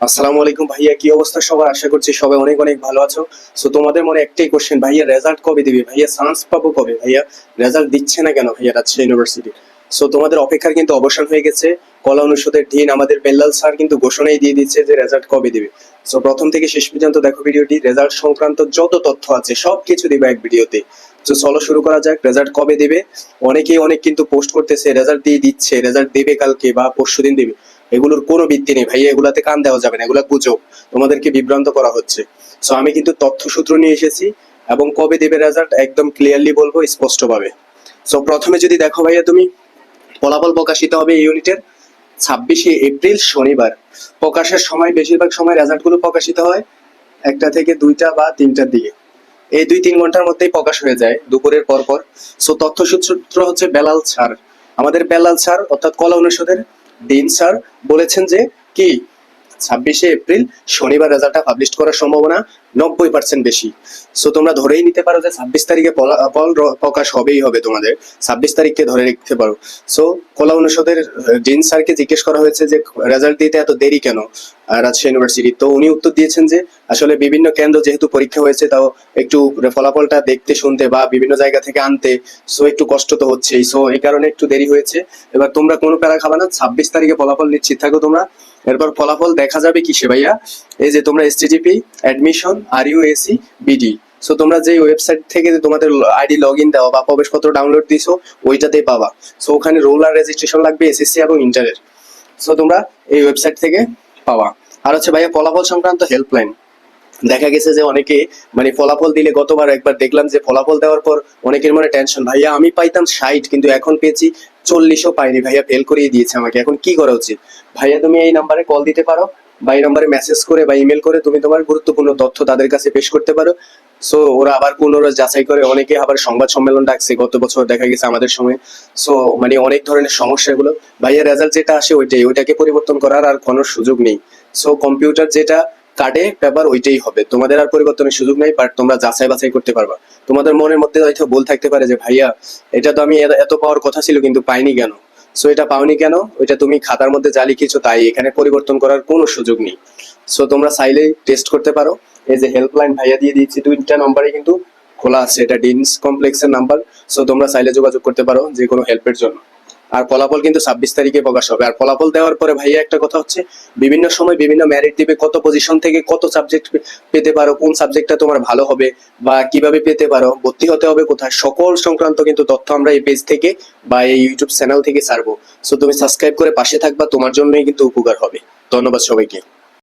আসসালামু আলাইকুম ভাইয়া, কি অবস্থা সবার? আশা করছি সবাই অনেক অনেক ভালো আছো। সো তোমাদের মনে একটাই কোশ্চেন ভাইয়া রেজাল্ট কবে দিবে? ভাইয়া চান্স পাবো কবে? ভাইয়া রেজাল্ট দিচ্ছে না কেন ভাইয়া রাজশাহী ইউনিভার্সিটি সো তোমাদের অপেক্ষার কিন্তু অবসান হয়ে গেছে। কলা অনুষদের ডিন আমাদের বেল্লাল স্যার কিন্তু ঘোষণাই দিয়ে দিচ্ছে যে রেজাল্ট কবে দিবে। সো প্রথম থেকে শেষ পর্যন্ত দেখো ভিডিওটি রেজাল্ট সংক্রান্ত যত তথ্য আছে সব কিছু দিবে এক ভিডিওতে। তো চলো শুরু করা যাক রেজাল্ট কবে দেবে? অনেকেই অনেক কিন্তু পোস্ট করতেছে রেজাল্ট দিয়ে দিচ্ছে রেজাল্ট দেবে কালকে বা পরশু দিন দেবে। এগুলোর কোনো ভিত্তি নেই। ভাইয়া, এগুলাতে কান দেওয়া যাবে না, এগুলা গুজব। তোমাদেরকে বিভ্রান্ত করা হচ্ছে। সো আমি কিন্তু তথ্যসূত্র নিয়ে এসেছি এবং কবে দেবে রেজাল্ট একদম ক্লিয়ারলি বলব, স্পষ্টভাবে। সো প্রথমে যদি দেখো ভাইয়া তুমি, ফলাফল প্রকাশিত হবে এই ইউনিটের ছাব্বিশে এপ্রিল, শনিবার। প্রকাশের সময়, বেশিরভাগ সময় রেজাল্টগুলো প্রকাশিত হয় একটা থেকে দুইটা বা তিনটার দিকে। এই দুই তিন ঘণ্টার মধ্যেই প্রকাশ হয়ে যায়, দুপুরের পর পর সো তথ্যসূত্র হচ্ছে বেলাল স্যার। আমাদের বেলাল স্যার, অর্থাৎ কলা অনুষদের ডিন স্যার বলেছেন যে কি ছাব্বিশে এপ্রিল শনিবার রেজাল্টটা পাবলিশ করার সম্ভাবনা নব্বই পার্সেন্ট বেশি। সো তোমরা ধরেই নিতে পারো যে ছাব্বিশ তারিখে র- প্রকাশ হবেই হবে তোমাদের। ছাব্বিশ তারিখকে ধরে রাখতে পারো। সো কলা অনুষদের ডিন স্যারকে জিজ্ঞেস করা হয়েছে যে, রেজাল্ট দিতে এত দেরি কেন? রাজশাহী ইউনিভার্সিটি তো উনি উত্তর দিয়েছেন যে, আসলে বিভিন্ন কেন্দ্র যেহেতু পরীক্ষা হয়েছে, তাও একটু ফলাফলটা দেখতে, শুনতে বা বিভিন্ন জায়গা থেকে আনতে সো একটু কষ্ট তো হচ্ছেই। সো এই কারণে একটু দেরি হয়েছে। এবার তোমরা কোনো প্যারা খাবা না। ছাব্বিশ তারিখে ফলাফল নিশ্চিত থাকো তোমরা। এরপর ফলাফল দেখা যাবে কিসে, ভাইয়া? এই যে তোমরা এসটিজিপি অ্যাডমিশন আর ইউএসি বিডি সো তোমরা যে ওয়েবসাইট থেকে যে তোমাদের আইডি লগ ইন দেওয়া বা প্রবেশপত্র ডাউনলোড দিছো, ওইটাতেই পাবা। সো ওখানে রোল আর রেজিস্ট্রেশন লাগবে এসএসসি এবং ইন্টারের সো তোমরা এই ওয়েবসাইট থেকে পাওয়া আর হচ্ছে, ভাইয়া, ফলাফল সংক্রান্ত হেল্পলাইন দেখা গেছে যে অনেকে মানে ফলাফল দিলে গতবার একবার দেখলাম যে ফলাফল দেওয়ার পর অনেকের মনে টেনশন ভাইয়া, আমি পাইতাম ষাট, কিন্তু এখন পেয়েছি চল্লিশও পাইনি, ভাইয়া ফেল করিয়ে দিয়েছে আমাকে। এখন কি করা উচিত? ভাইয়া, তুমি এই নাম্বারে কল দিতে পারো বা এই নাম্বারে মেসেজ করে বা ইমেল করে তুমি তোমার গুরুত্বপূর্ণ তথ্য তাদের কাছে পেশ করতে পারো। সো ওরা আবার পুনরায় যাচাই করে, অনেকে আবার সংবাদ সম্মেলন ডাকছে, গত বছর দেখা গেছে আমাদের সময়। সো মানে অনেক ধরনের সমস্যা এগুলো। ভাইয়া রেজাল্ট যেটা আসে ওইটাই, ওইটাকে পরিবর্তন করার আর কোনো সুযোগ নেই। সো কম্পিউটার যেটা কার্ডে পেপার ওইটাই হবে। তোমাদের আর পরিবর্তনের সুযোগ নেই বাট তোমরা যাচাই বাছাই করতে পারবা। তোমাদের মনের মধ্যে হয়তো ভুল থাকতে পারে যে, ভাইয়া, এটা তো আমি এত পাওয়ার কথা ছিল, কিন্তু পাইনি কেন? সো এটা পাওনি কেন? ওইটা তুমি খাতার মধ্যে যা লিখেছো, তাই এখানে পরিবর্তন করার কোনো সুযোগ নেই। সো তোমরা চাইলেই টেস্ট করতে পারো। এই যে হেল্পলাইন ভাইয়া দিয়ে দিয়েছি, দুইটা নম্বরে কিন্তু খোলা আছে। এটা ডিনস কমপ্লেক্সের নাম্বার সো তোমরা চাইলে যোগাযোগ করতে পারো যে কোনো হেল্পের জন্য। আর ফলাফল কিন্তু ছাব্বিশ তারিখে প্রকাশ হবে। আর ফলাফল দেওয়ার পরে ভাইয়া একটা কথা হচ্ছে, বিভিন্ন সময় বিভিন্ন ম্যারিট দিবে, কত পজিশন থেকে কত সাবজেক্ট পেতে পারো, কোন সাবজেক্টটা তোমার ভালো হবে বা কীভাবে পেতে পারো, ভর্তি হতে হবে কোথায়, সকল সংক্রান্ত কিন্তু তথ্য আমরা এই পেজ থেকে বা এই ইউটিউব চ্যানেল থেকে ছাড়বো। সো তুমি সাবস্ক্রাইব করে পাশে থাকবা, তোমার জন্যই কিন্তু উপকার হবে। ধন্যবাদ সবাইকে।